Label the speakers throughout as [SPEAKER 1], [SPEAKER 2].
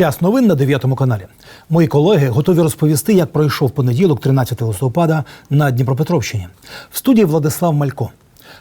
[SPEAKER 1] Час новин на 9 каналі. Мої колеги готові розповісти, як пройшов понеділок, 13 листопада, на Дніпропетровщині. В студії Владислав Малько.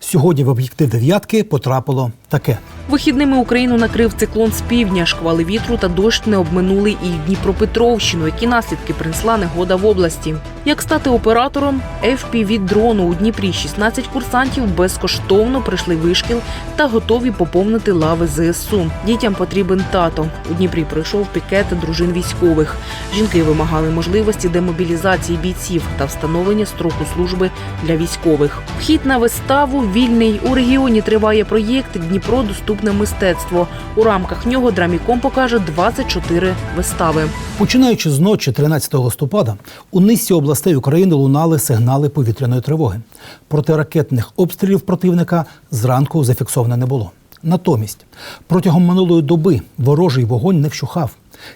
[SPEAKER 1] Сьогодні в об'єктив дев'ятки потрапило таке.
[SPEAKER 2] Вихідними Україну накрив циклон з півдня. Шквали вітру та дощ не обминули і Дніпропетровщину, які наслідки принесла негода в області. Як стати оператором fpv дрону у Дніпрі 16 курсантів безкоштовно прийшли вишкіл та готові поповнити лави ЗСУ. Дітям потрібен тато. У Дніпрі пройшов пікет дружин військових. Жінки вимагали можливості демобілізації бійців та встановлення строку служби для військових. Вхід на виставу вільний у регіоні триває проєкт Дніпро доступне мистецтво. У рамках нього Драміком покаже 24 вистави.
[SPEAKER 1] Починаючи з ночі 13 листопада, у низці областей України лунали сигнали повітряної тривоги. Протиракетних обстрілів противника зранку зафіксовано не було. Натомість протягом минулої доби ворожий вогонь не вщухав.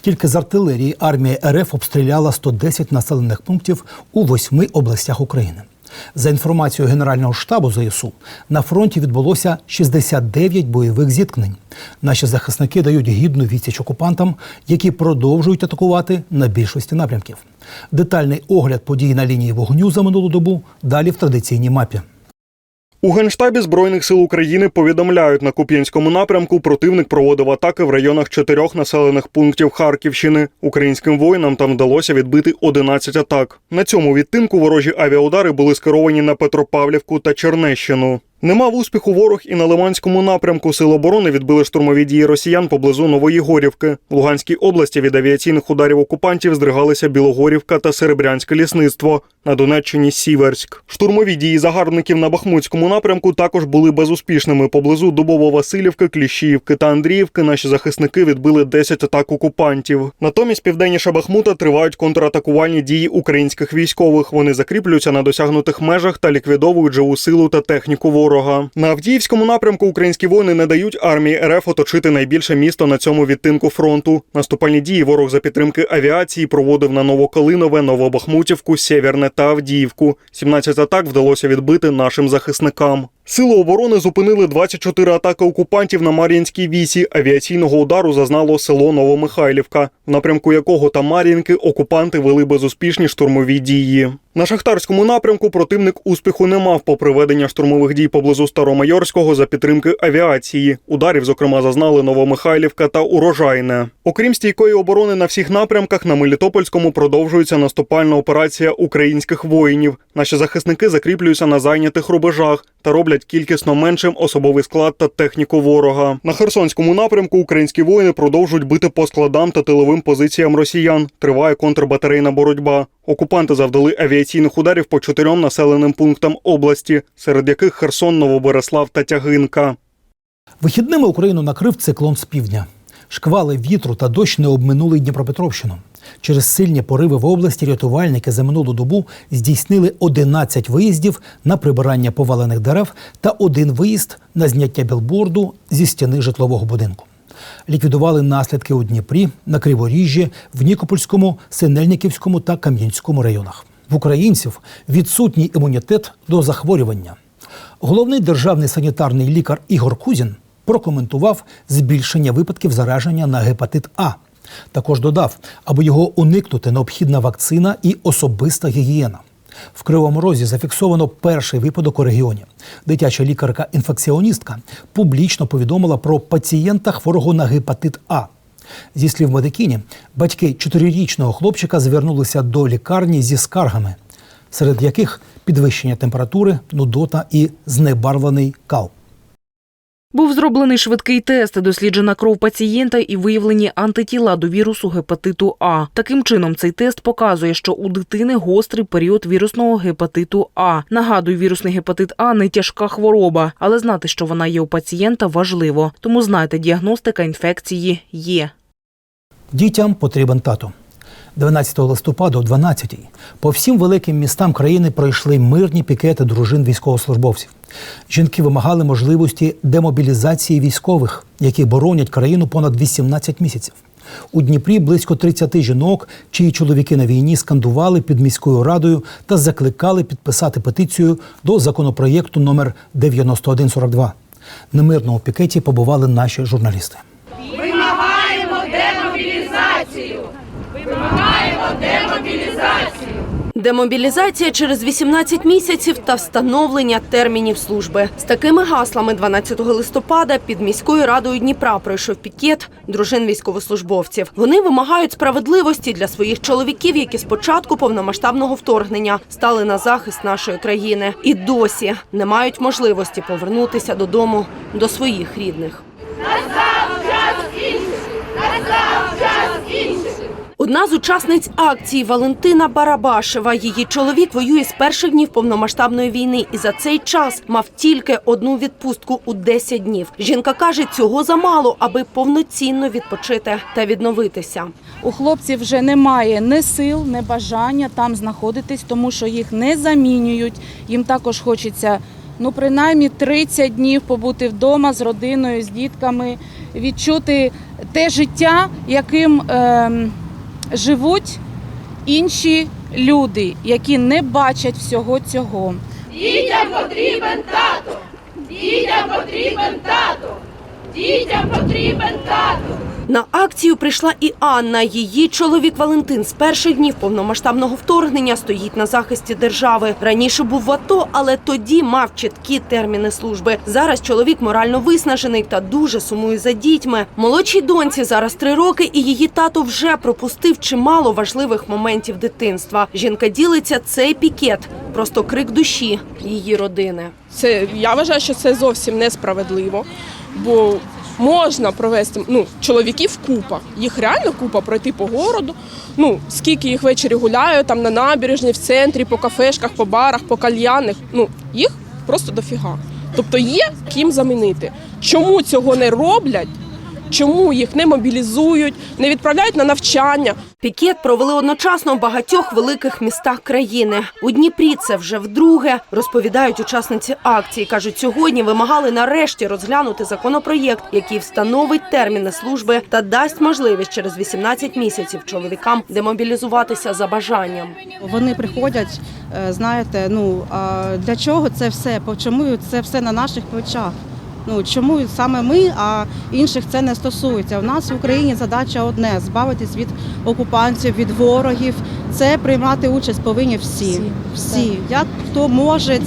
[SPEAKER 1] Тільки з артилерії армія РФ обстріляла 110 населених пунктів у восьми областях України. За інформацією Генерального штабу ЗСУ, на фронті відбулося 69 бойових зіткнень. Наші захисники дають гідну відсіч окупантам, які продовжують атакувати на більшості напрямків. Детальний огляд подій на лінії вогню за минулу добу далі в традиційній мапі.
[SPEAKER 3] У Генштабі Збройних сил України повідомляють, на Куп'янському напрямку противник проводив атаки в районах чотирьох населених пунктів Харківщини. Українським воїнам там вдалося відбити 11 атак. На цьому відтинку ворожі авіаудари були скеровані на Петропавлівку та Чернещину. Не мав успіху ворог і на Лиманському напрямку Сил оборони відбили штурмові дії росіян поблизу Нової Горівки. В Луганській області від авіаційних ударів окупантів здригалися Білогорівка та Серебрянське лісництво. На Донеччині Сіверськ. Штурмові дії загарбників на Бахмутському напрямку також були безуспішними. Поблизу Дубово-Василівки, Кліщіївки та Андріївки наші захисники відбили 10 атак окупантів. Натомість південніше Бахмута тривають контратакувальні дії українських військових. Вони закріплюються на досягнутих межах та ліквідовують живу силу та техніку ворога. На Авдіївському напрямку українські воїни не дають армії РФ оточити найбільше місто на цьому відтинку фронту. Наступальні дії ворог за підтримки авіації проводив на Новокалинове, Новобахмутівку, Сєвєрне та Авдіївку. 17 атак вдалося відбити нашим захисникам. Сили оборони зупинили 24 атаки окупантів на Мар'їнській вісі. Авіаційного удару зазнало село Новомихайлівка, в напрямку якого та Мар'їнки окупанти вели безуспішні штурмові дії. На шахтарському напрямку противник успіху не мав по проведення штурмових дій поблизу Старомайорського за підтримки авіації. Ударів, зокрема, зазнали Новомихайлівка та Урожайне. Окрім стійкої оборони на всіх напрямках, на Мелітопольському продовжується наступальна операція українських воїнів. Наші захисники закріплюються на зайнятих рубежах та роблять кількісно меншим особовий склад та техніку ворога. На Херсонському напрямку українські воїни продовжують бити по складам та тиловим позиціям росіян. Триває контрбатарейна боротьба. Окупанти завдали авіаційних ударів по чотирьом населеним пунктам області, серед яких Херсон, Новобереслав та Тягинка.
[SPEAKER 1] Вихідними Україну накрив циклон з півдня. Шквали вітру та дощ не обминули Дніпропетровщину. Через сильні пориви в області рятувальники за минулу добу здійснили 11 виїздів на прибирання повалених дерев та один виїзд на зняття білборду зі стіни житлового будинку. Ліквідували наслідки у Дніпрі, на Криворіжжі, в Нікопольському, Синельниківському та Кам'янському районах. В українців відсутній імунітет до захворювання. Головний державний санітарний лікар Ігор Кузін прокоментував збільшення випадків зараження на гепатит А. Також додав, аби його уникнути, необхідна вакцина і особиста гігієна. В Кривому Розі зафіксовано перший випадок у регіоні. Дитяча лікарка-інфекціоністка публічно повідомила про пацієнта хворого на гепатит А. Зі слів медикині, батьки чотирирічного хлопчика звернулися до лікарні зі скаргами, серед яких підвищення температури, нудота і знебарвлений кал.
[SPEAKER 2] Був зроблений швидкий тест, досліджена кров пацієнта і виявлені антитіла до вірусу гепатиту А. Таким чином, цей тест показує, що у дитини гострий період вірусного гепатиту А. Нагадую, вірусний гепатит А не тяжка хвороба, але знати, що вона є у пацієнта, важливо. Тому знайте, діагностика інфекції є.
[SPEAKER 1] Дітям потрібен тато. 12 листопада о 12 по всім великим містам країни пройшли мирні пікети дружин військовослужбовців. Жінки вимагали можливості демобілізації військових, які боронять країну понад 18 місяців. У Дніпрі близько 30 жінок, чиї чоловіки на війні скандували під міською радою та закликали підписати петицію до законопроєкту номер 9142. На мирному пікеті побували наші журналісти.
[SPEAKER 4] Вимагаємо демобілізації Демобілізація через 18 місяців та встановлення термінів служби. З такими гаслами 12 листопада під міською радою Дніпра пройшов пікет дружин військовослужбовців. Вони вимагають справедливості для своїх чоловіків, які з початку повномасштабного вторгнення стали на захист нашої країни і досі не мають можливості повернутися додому до своїх рідних. Одна з учасниць акції Валентина Барабашева. Її чоловік воює з перших днів повномасштабної війни і за цей час мав тільки одну відпустку у 10 днів. Жінка каже, цього замало, аби повноцінно відпочити та відновитися.
[SPEAKER 5] У хлопців вже немає ні сил, ні бажання там знаходитись, тому що їх не замінюють. Їм також хочеться ну принаймні 30 днів побути вдома з родиною, з дітками, відчути те життя, яким ем, живуть інші люди, які не бачать всього цього.
[SPEAKER 6] Дітям потрібен тато. Дітям потрібен тато. Дітям потрібен тато.
[SPEAKER 4] На акцію прийшла і Анна. Її чоловік Валентин з перших днів повномасштабного вторгнення стоїть на захисті держави. Раніше був в АТО, але тоді мав чіткі терміни служби. Зараз чоловік морально виснажений та дуже сумує за дітьми. Молодшій доньці зараз три роки, і її тато вже пропустив чимало важливих моментів дитинства. Жінка ділиться цей пікет, просто крик душі її родини.
[SPEAKER 7] Це я вважаю, що це зовсім несправедливо, бо можна провести ну, чоловіків купа. Їх реально купа пройти по городу. Ну скільки їх ввечері гуляю, там на набережні, в центрі, по кафешках, по барах, по кальянах. Ну їх просто дофіга. Тобто є ким замінити. Чому цього не роблять? Чому їх не мобілізують, не відправляють на навчання?
[SPEAKER 4] Пікет провели одночасно в багатьох великих містах країни. У Дніпрі це вже вдруге. Розповідають учасниці акції. кажуть, сьогодні вимагали нарешті розглянути законопроєкт, який встановить терміни служби та дасть можливість через 18 місяців чоловікам демобілізуватися за бажанням.
[SPEAKER 8] Вони приходять, е, знаєте, ну а для чого це все? По- Чому це все на наших плечах? Ну чому саме ми, а інших це не стосується? У нас в Україні задача одне збавитись від окупантів, від ворогів. Це приймати участь повинні всі. Всі, як хто може,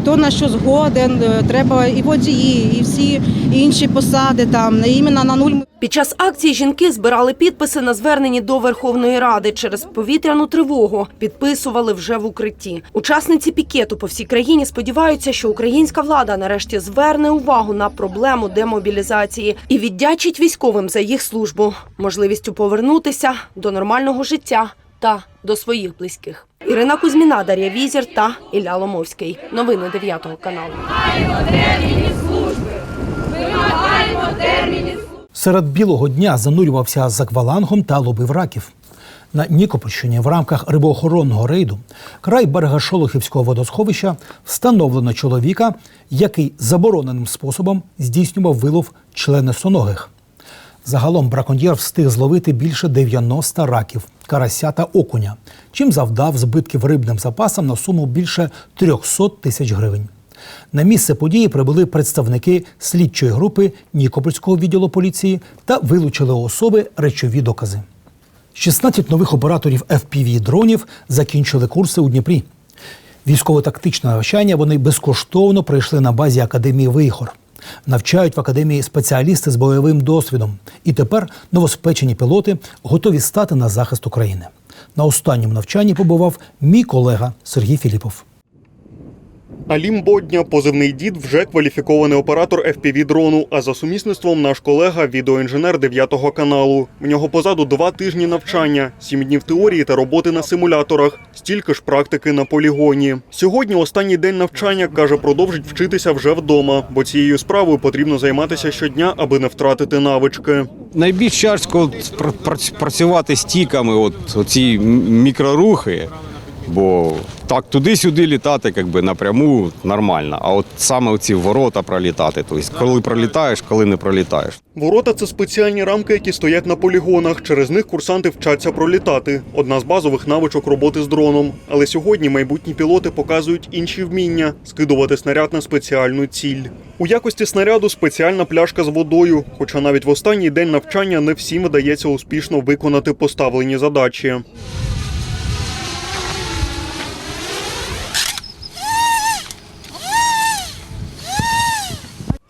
[SPEAKER 8] хто на що згоден. е, Треба і водії, і всі інші посади там не іменно на нуль.
[SPEAKER 4] Під час акції жінки збирали підписи на зверненні до Верховної Ради через повітряну тривогу. Підписували вже в укритті. Учасниці пікету по всій країні сподіваються, що українська влада нарешті зверне увагу на проблему демобілізації і віддячить військовим за їх службу, можливістю повернутися до нормального життя та до своїх близьких. Ірина Кузьміна, Дар'я Візір та Ілля Ломовський. Новини 9 каналу.
[SPEAKER 1] Серед білого дня занурювався з аквалангом та ловив раків. На Нікопольщині в рамках рибоохоронного рейду край берега Шолохівського водосховища встановлено чоловіка, який забороненим способом здійснював вилов членисоногих. Загалом браконьєр встиг зловити більше 90 раків, карася та окуня, чим завдав збитків рибним запасам на суму більше 300 тисяч гривень. На місце події прибули представники слідчої групи Нікопольського відділу поліції та вилучили у особи речові докази. 16 нових операторів fpv дронів закінчили курси у Дніпрі. Військово-тактичне навчання вони безкоштовно пройшли на базі Академії Вихор. Навчають в академії спеціалісти з бойовим досвідом. І тепер новоспечені пілоти готові стати на захист України. На останньому навчанні побував мій колега Сергій Філіпов.
[SPEAKER 3] Алім Бодня, позивний дід, вже кваліфікований оператор fpv дрону. А за сумісництвом наш колега відеоінженер 9 каналу. В нього позаду два тижні навчання, сім днів теорії та роботи на симуляторах, стільки ж практики на полігоні. Сьогодні останній день навчання каже, продовжить вчитися вже вдома, бо цією справою потрібно займатися щодня, аби не втратити навички.
[SPEAKER 9] Найбільш тяжко працювати з тіками, от ці мікрорухи. Бо так туди-сюди літати, якби напряму нормально. А от саме оці ворота пролітати. Тобто, коли пролітаєш, коли не пролітаєш.
[SPEAKER 3] Ворота це спеціальні рамки, які стоять на полігонах. Через них курсанти вчаться пролітати. Одна з базових навичок роботи з дроном. Але сьогодні майбутні пілоти показують інші вміння скидувати снаряд на спеціальну ціль. У якості снаряду спеціальна пляшка з водою. Хоча навіть в останній день навчання не всім вдається успішно виконати поставлені задачі.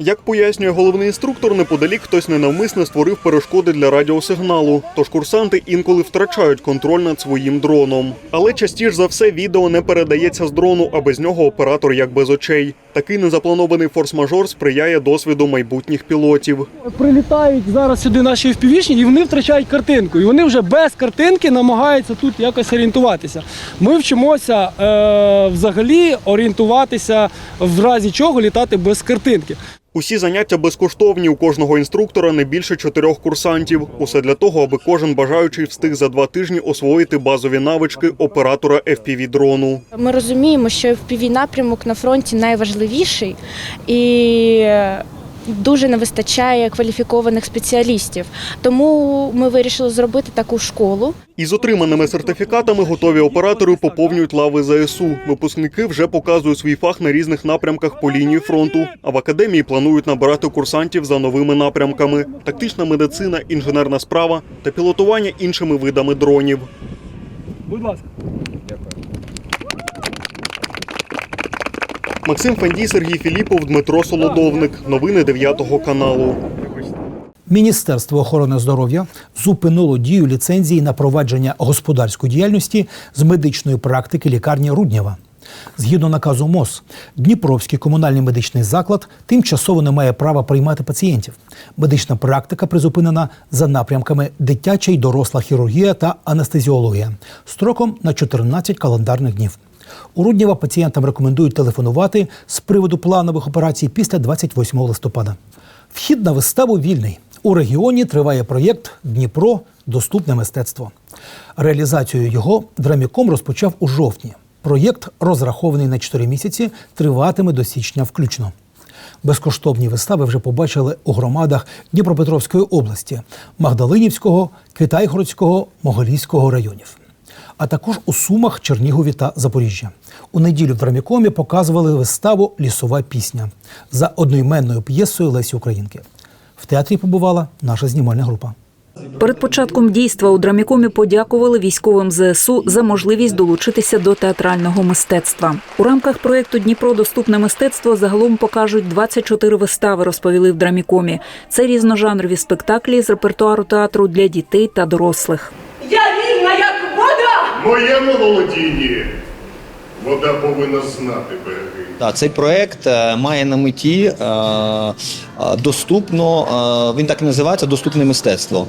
[SPEAKER 3] Як пояснює головний інструктор, неподалік хтось ненавмисне створив перешкоди для радіосигналу. Тож курсанти інколи втрачають контроль над своїм дроном. Але частіше за все відео не передається з дрону, а без нього оператор як без очей. Такий незапланований форс-мажор сприяє досвіду майбутніх пілотів.
[SPEAKER 10] прилітають зараз сюди наші впівішні і вони втрачають картинку. І вони вже без картинки намагаються тут якось орієнтуватися. Ми вчимося е, взагалі орієнтуватися в разі чого літати без картинки.
[SPEAKER 3] Усі заняття безкоштовні. У кожного інструктора не більше чотирьох курсантів. Усе для того, аби кожен бажаючий встиг за два тижні освоїти базові навички оператора fpv дрону.
[SPEAKER 11] Ми розуміємо, що fpv напрямок на фронті найважливіший і дуже не вистачає кваліфікованих спеціалістів. Тому ми вирішили зробити таку школу.
[SPEAKER 3] Із отриманими сертифікатами готові оператори поповнюють лави ЗСУ. Випускники вже показують свій фах на різних напрямках по лінії фронту. А в академії планують набирати курсантів за новими напрямками: тактична медицина, інженерна справа та пілотування іншими видами дронів.
[SPEAKER 10] Будь ласка.
[SPEAKER 3] Максим Фандій, Сергій Філіпов, Дмитро Солодовник. Новини 9 каналу.
[SPEAKER 1] Міністерство охорони здоров'я зупинило дію ліцензії на провадження господарської діяльності з медичної практики лікарні Руднєва. Згідно наказу МОЗ, Дніпровський комунальний медичний заклад тимчасово не має права приймати пацієнтів. Медична практика призупинена за напрямками дитяча й доросла хірургія та анестезіологія строком на 14 календарних днів. У Руднєва пацієнтам рекомендують телефонувати з приводу планових операцій після 28 листопада. Вхід на виставу вільний. У регіоні триває проєкт Дніпро Доступне мистецтво. Реалізацію його Драміком розпочав у жовтні. Проєкт, розрахований на 4 місяці, триватиме до січня включно. Безкоштовні вистави вже побачили у громадах Дніпропетровської області, Магдалинівського, Китайгородського, Моголійського районів а також у Сумах, Чернігові та Запоріжжя. У неділю в драмікомі показували виставу Лісова пісня за одноіменною п'єсою Лесі Українки. В театрі побувала наша знімальна група.
[SPEAKER 12] Перед початком дійства у драмікомі подякували військовим ЗСУ за можливість долучитися до театрального мистецтва. У рамках проєкту Дніпро доступне мистецтво загалом покажуть 24 вистави, розповіли в драмікомі. Це різножанрові спектаклі з репертуару театру для дітей та дорослих.
[SPEAKER 6] Я!
[SPEAKER 13] Моєму володінні вода повинна знати береги.
[SPEAKER 14] Так, цей проект е, має на меті е, е, доступно, він так і називається доступне мистецтво.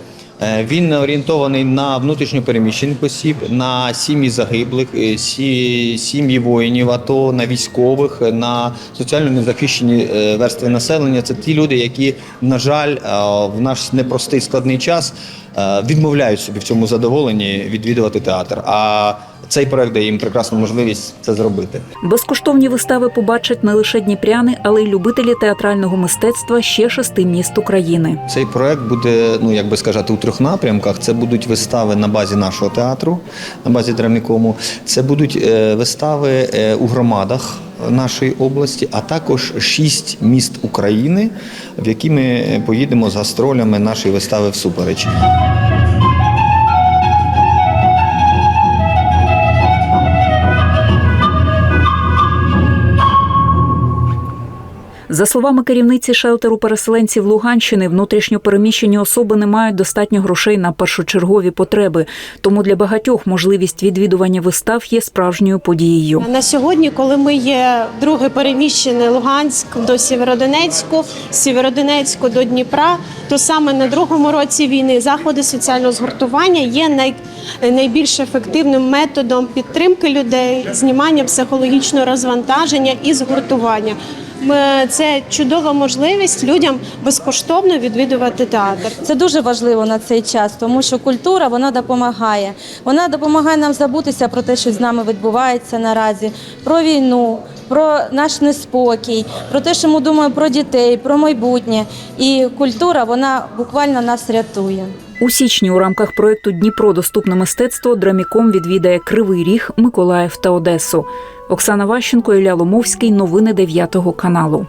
[SPEAKER 14] Він орієнтований на внутрішньо переміщених осіб, на сім'ї загиблих, сі- сім'ї воїнів АТО, на військових, на соціально незахищені верстви населення. Це ті люди, які, на жаль, в наш непростий складний час відмовляють собі в цьому задоволенні відвідувати театр. А цей проект дає їм прекрасну можливість це зробити.
[SPEAKER 12] Безкоштовні вистави побачать не лише дніпряни, але й любителі театрального мистецтва ще шести міст України.
[SPEAKER 14] Цей проект буде, ну як би сказати, у трьох напрямках. Це будуть вистави на базі нашого театру, на базі драмікому. Це будуть е, вистави е, у громадах нашої області, а також шість міст України, в які ми поїдемо з гастролями нашої вистави всупереч.
[SPEAKER 12] За словами керівниці шелтеру переселенців Луганщини, внутрішньо переміщені особи не мають достатньо грошей на першочергові потреби. Тому для багатьох можливість відвідування вистав є справжньою подією.
[SPEAKER 15] На сьогодні, коли ми є друге переміщене Луганськ до Сєвєродонецьку, з Сєвєродонецьку до Дніпра, то саме на другому році війни заходи соціального згуртування є най, найбільш ефективним методом підтримки людей, знімання психологічного розвантаження і згуртування. Це чудова можливість людям безкоштовно відвідувати театр.
[SPEAKER 16] Це дуже важливо на цей час, тому що культура вона допомагає. Вона допомагає нам забутися про те, що з нами відбувається наразі, про війну, про наш неспокій, про те, що ми думаємо про дітей, про майбутнє. І культура вона буквально нас рятує.
[SPEAKER 12] У січні у рамках проекту Дніпро доступне мистецтво Драміком відвідає Кривий Ріг, Миколаїв та Одесу. Оксана Ващенко, Ілля Ломовський. Новини 9 каналу.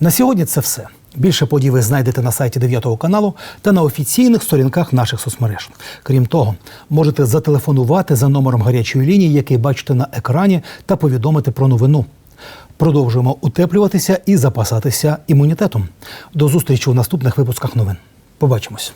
[SPEAKER 1] На сьогодні це все. Більше подій ви знайдете на сайті 9 каналу та на офіційних сторінках наших соцмереж. Крім того, можете зателефонувати за номером гарячої лінії, який бачите на екрані, та повідомити про новину. Продовжуємо утеплюватися і запасатися імунітетом. До зустрічі у наступних випусках новин. Побачимось.